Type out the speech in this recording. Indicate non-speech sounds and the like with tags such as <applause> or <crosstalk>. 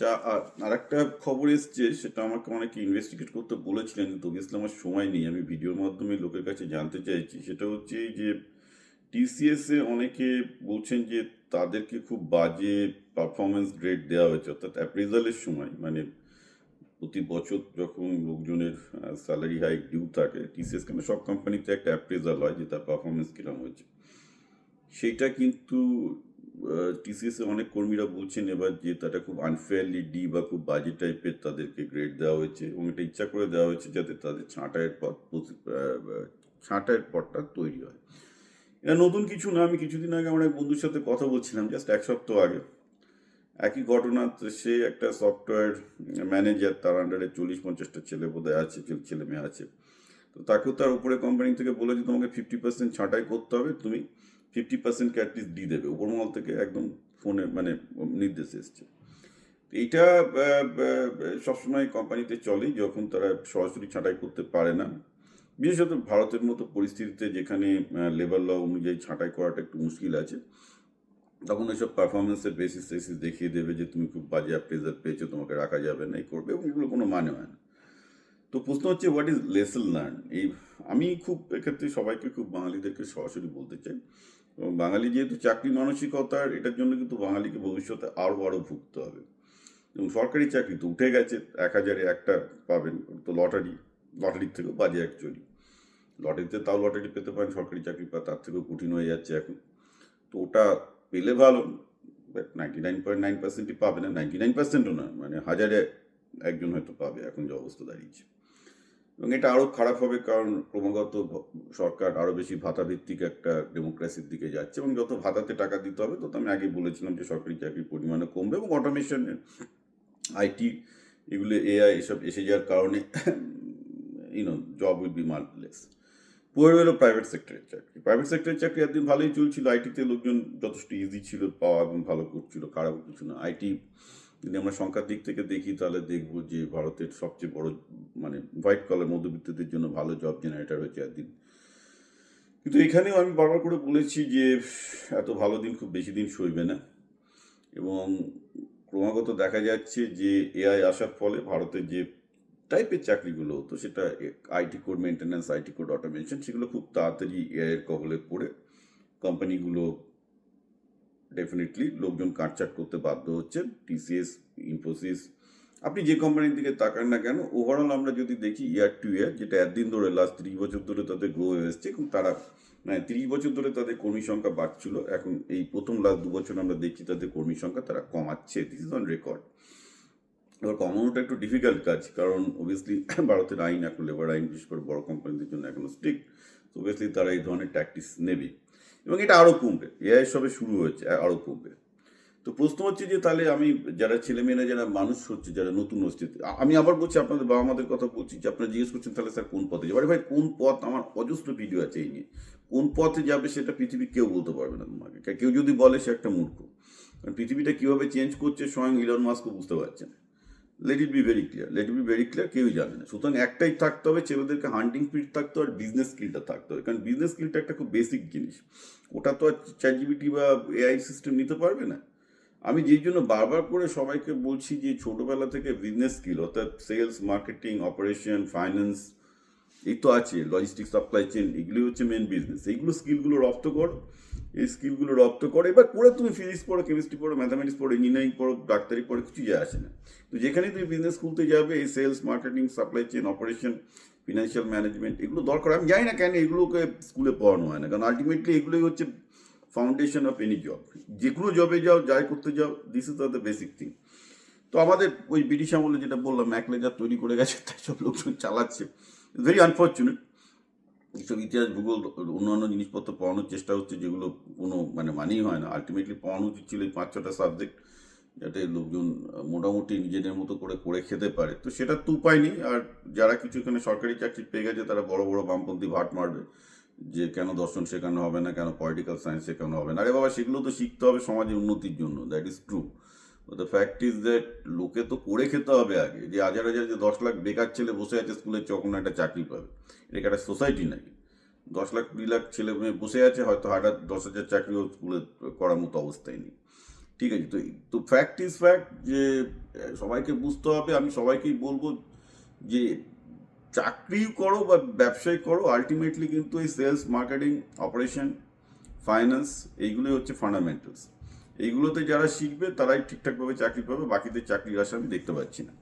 যা আর একটা খবর এসছে, সেটা আমাকে অনেকে ইনভেস্টিগেট করতে বলেছিলেন, কিন্তু অবভিয়াসলি আমার সময় নেই। আমি ভিডিওর মাধ্যমে লোকের কাছে জানতে চাইছি। সেটা হচ্ছে যে টিসিএস অনেকে বলছেন যে তাদেরকে খুব বাজে পারফরমেন্স গ্রেড দেওয়া হয়েছে, অর্থাৎ অ্যাপ্রেজালের সময়। মানে প্রতি বছর যখন লোকজনের স্যালারি হাইক ডিউ থাকে টিসিএস কেন? সব কোম্পানিতে একটা অ্যাপ্রেজাল হয় যে তার পারফরমেন্স কীরকম হয়েছে। সেইটা কিন্তু টিসিএস এ অনেক কর্মীরা বলছেন এবার যে তাটা খুব আনফেয়ারলি ডি বা খুব বাজে টাইপের তাদেরকে গ্রেড দেওয়া হয়েছে এবং এটা ইচ্ছা করে দেওয়া হয়েছে যাতে তাদের ছাঁটাইয়ের পথ ছাঁটাইয়ের পথটা তৈরি হয়। এটা নতুন কিছু না, আমি কিছুদিন আগে আমার এক বন্ধুর সাথে কথা বলছিলাম জাস্ট এক সপ্তাহ আগে। একই ঘটনা সে একটা সফটওয়্যার ম্যানেজার তার আন্ডারে চল্লিশ পঞ্চাশটা ছেলে বোধহয় আছে ছেলে মেয়ে আছে। তো তাকেও তার উপরে কোম্পানি থেকে বলেছে তোমাকে ফিফটি পার্সেন্ট ছাঁটাই করতে হবে, তুমি ফিফটি পার্সেন্টকে অ্যাটলিস্ট দিয়ে দেবে। উপরমহল থেকে একদম ফোনে মানে নির্দেশ এসছে। এইটা সবসময় কোম্পানিতে চলে, যখন তারা সরাসরি ছাঁটাই করতে পারে না। বিশেষত ভারতের মতো পরিস্থিতিতে যেখানে লেবার ল অনুযায়ী ছাঁটাই করাটা একটু মুশকিল আছে, তখন ওইসব পারফরমেন্সের বেসিস টেসিস দেখিয়ে দেবে যে তুমি খুব বাজে অ্যাপ্রেজার পেয়েছ, তোমাকে রাখা যাবে না, এই করবে, এবং এগুলো কোনো মানে হয় না। তো প্রশ্ন হচ্ছে হোয়াট ইজ লেসন লার্ন এই, আমি খুব, এক্ষেত্রে সবাইকে, খুব বাঙালিদেরকে সরাসরি বলতে চাই এবং বাঙালি যেহেতু চাকরি মানসিকতার, এটার জন্য কিন্তু বাঙালিকে ভবিষ্যতে আরও আরও ভুগতে হবে। এবং সরকারি চাকরি তো উঠে গেছে, এক হাজারে একটা পাবেন, তো লটারি লটারির থেকেও বাজে অ্যাকচুয়ালি। লটারিতে তাও লটারি পেতে পারেন, সরকারি চাকরি পা, তার থেকেও কঠিন হয়ে যাচ্ছে এখন। তো ওটা পেলে ভালো but ninety nine point nine পার্সেন্টই পাবে না নাইনটি নাইন পার্সেন্টও না মানে হাজারে একজন হয়তো পাবে, এখন যে অবস্থা দাঁড়িয়েছে। এবং এটা আরও খারাপ হবে কারণ ক্রমাগত সরকার আরও বেশি ভাতা ভিত্তিক একটা ডেমোক্রেসির দিকে যাচ্ছে এবং যত ভাতাতে টাকা দিতে হবে, তত আমি আগে বলেছিলাম যে সরকারি চাকরির পরিমাণে কমবে এবং অটোমেশন আইটি এগুলো এআই এসব এসে যাওয়ার কারণে you know job will be মাল্টিলেস পড়ে রইল প্রাইভেট সেক্টরের চাকরি। প্রাইভেট সেক্টরের চাকরি একদিন ভালোই চলছিল। আইটিতে লোকজন যথেষ্ট ইজি ছিল, পাওয়া এবং ভালো করছিল, খারাপ কিছু না। আইটি যদি আমরা সংখ্যার দিক থেকে দেখি, তাহলে দেখব যে ভারতের সবচেয়ে বড় মানে হোয়াইট কলার মধ্যবিত্তদের জন্য ভালো জব জেনারেটার হয়েছে একদিন। কিন্তু এখানেও আমি বারবার করে বলেছি যে, এত ভালো দিন খুব বেশি দিন সইবে না। এবং ক্রমাগত দেখা যাচ্ছে যে এআই আসার ফলে ভারতের যে টাইপের চাকরিগুলো হতো সেটা IT code maintenance IT code automation সেগুলো খুব তাড়াতাড়ি এআইয়ের কবলে পড়ে। কোম্পানিগুলো ডেফিনেটলি লোকজন কাটচাট করতে বাধ্য হচ্ছে টিসিএস ইনফোসিস আপনি যে কোম্পানির দিকে তাকান না কেন ওভারঅল আমরা যদি দেখি ইয়ার টু ইয়ার যেটা একদিন ধরে লাস্ট ত্রিশ বছর ধরে তাদের গ্রো হয়ে এসছে এবং তারা মানে তিরিশ বছর ধরে তাদের কর্মী সংখ্যা বাড়ছিল, এখন এই প্রথম লাস্ট দু বছর আমরা দেখছি তাদের কর্মী সংখ্যা তারা কমাচ্ছে। দিস ইজ অন রেকর্ড এবার কমানোটা একটু ডিফিকাল্ট কাজ, কারণ অবভিয়াসলি <coughs> ভারতের আইন, এখন লেবার আইন, বিশেষ করে বড় কোম্পানিদের জন্য এখনও স্ট্রিক্ট অবভিয়াসলি তারা এই ধরনের ট্যাকটিস নেবে। এবং এটা আরও কমবে। এআই সবে শুরু হয়েছে আরও কমবে। তো প্রশ্ন হচ্ছে যে তাহলে আমি যারা ছেলে ছেলেমেয়েরা, যারা মানুষ হচ্ছে, যারা নতুন হচ্ছে, আমি আবার বলছি, আপনাদের বাবা মাদের কথা বলছি যে আপনারা জিজ্ঞেস করছেন, তাহলে স্যার কোন পথে যাবে ভাই, কোন পথ? আমার অজস্র ভিডিও আছে এই নিয়ে। কোন পথে যাবে সেটা পৃথিবীর কেউ বলতে পারবে না তোমাকে। কেউ যদি বলে সে একটা মূর্খ। কারণ পৃথিবীটা কীভাবে চেঞ্জ করছে, স্বয়ং ইলন মাস্কও বুঝতে পারছে না। Let it be very clear let it be very clear কেউই জানে না। সুতরাং একটাই থাকতে হবে, ছেলেদেরকে হান্টিং স্পিড থাকতে হবে আর বিজনেস স্কিলটা থাকতে হবে। কারণ বিজনেস স্কিলটা একটা খুব বেসিক জিনিস। ওটা তো আর চ্যাটজিবিটি বা এআই সিস্টেম নিতে পারবে না। আমি যেই জন্য বারবার করে সবাইকে বলছি যে ছোটোবেলা থেকে বিজনেস স্কিল অর্থাৎ সেলস মার্কেটিং অপারেশন ফাইন্যান্স এই তো আছে লজিস্টিক সাপ্লাই চেন এগুলি হচ্ছে মেন বিজনেস এইগুলো স্কিলগুলো রপ্ত করো, এই স্কিলগুলো রপ্ত করো। এবার করে তুমি ফিজিক্স পড়ো কেমিস্ট্রি পড়ো ম্যাথামেটিক্স পড়ো ইঞ্জিনিয়ারিং পড়ো, ডাক্তারি পড়ো কিছু যায় আসে না। তো যেখানে তুমি বিজনেস খুলতে যাবে, এই sales marketing supply chain operation financial management এগুলো দরকার। আমি জানি না কেন এগুলোকে স্কুলে পড়ানো হয় না, কারণ আলটিমেটলি এগুলোই হচ্ছে ফাউন্ডেশন অফ এনি জব যে কোনো জবে যাও, যাই করতে যাও this is the basic thing তো আমাদের ওই ব্রিটিশ আমলে যেটা বললাম, ম্যাকলেজার তৈরি করে গেছে, তাই সব লোকজন চালাচ্ছে। ভেরি আনফর্চুনেট এইসব ইতিহাস, ভূগোল, অন্যান্য জিনিসপত্র পড়ানোর চেষ্টা হচ্ছে, যেগুলো কোনো মানে মানেই হয় না। আলটিমেটলি পড়ানো উচিত ছিল এই পাঁচ ছটা সাবজেক্ট যাতে লোকজন মোটামুটি নিজেদের মতো করে করে খেতে পারে। তো সেটা তো উপায় নেই। আর যারা কিছু এখানে সরকারি চাকরি পেয়ে গেছে, তারা বড় বড় বামপন্থী ভাট মারবে যে কেন দর্শন শেখানো হবে না, কেন পলিটিক্যাল সায়েন্স শেখানো হবে না। আরে বাবা, সেগুলো তো শিখতে হবে সমাজের উন্নতির জন্য। That is true the fact is that লোকে তো করে খেতে হবে আগে। যে হাজার হাজার যে দশ লাখ বেকার ছেলে বসে আছে স্কুলের চখন একটা চাকরি পাবে। এটা একটা সোসাইটি নাকি? দশ লাখ, কুড়ি লাখ ছেলে মেয়ে বসে আছে, হয়তো হাজার দশ হাজার চাকরিও স্কুলে করার মতো অবস্থায় নেই। ঠিক আছে, তো তো ফ্যাক্ট ইজ ফ্যাক্ট যে সবাইকে বুঝতে হবে। আমি সবাইকেই বলব যে চাকরি করো বা ব্যবসায় করো আলটিমেটলি কিন্তু এই সেলস মার্কেটিং অপারেশন ফাইন্যান্স এইগুলোই হচ্ছে ফান্ডামেন্টালস এইগুলোতে যারা শিখবে তারাই ঠিকঠাকভাবে চাকরি পাবে বাকিদের চাকরির আশা আমি দেখতে পাচ্ছি না।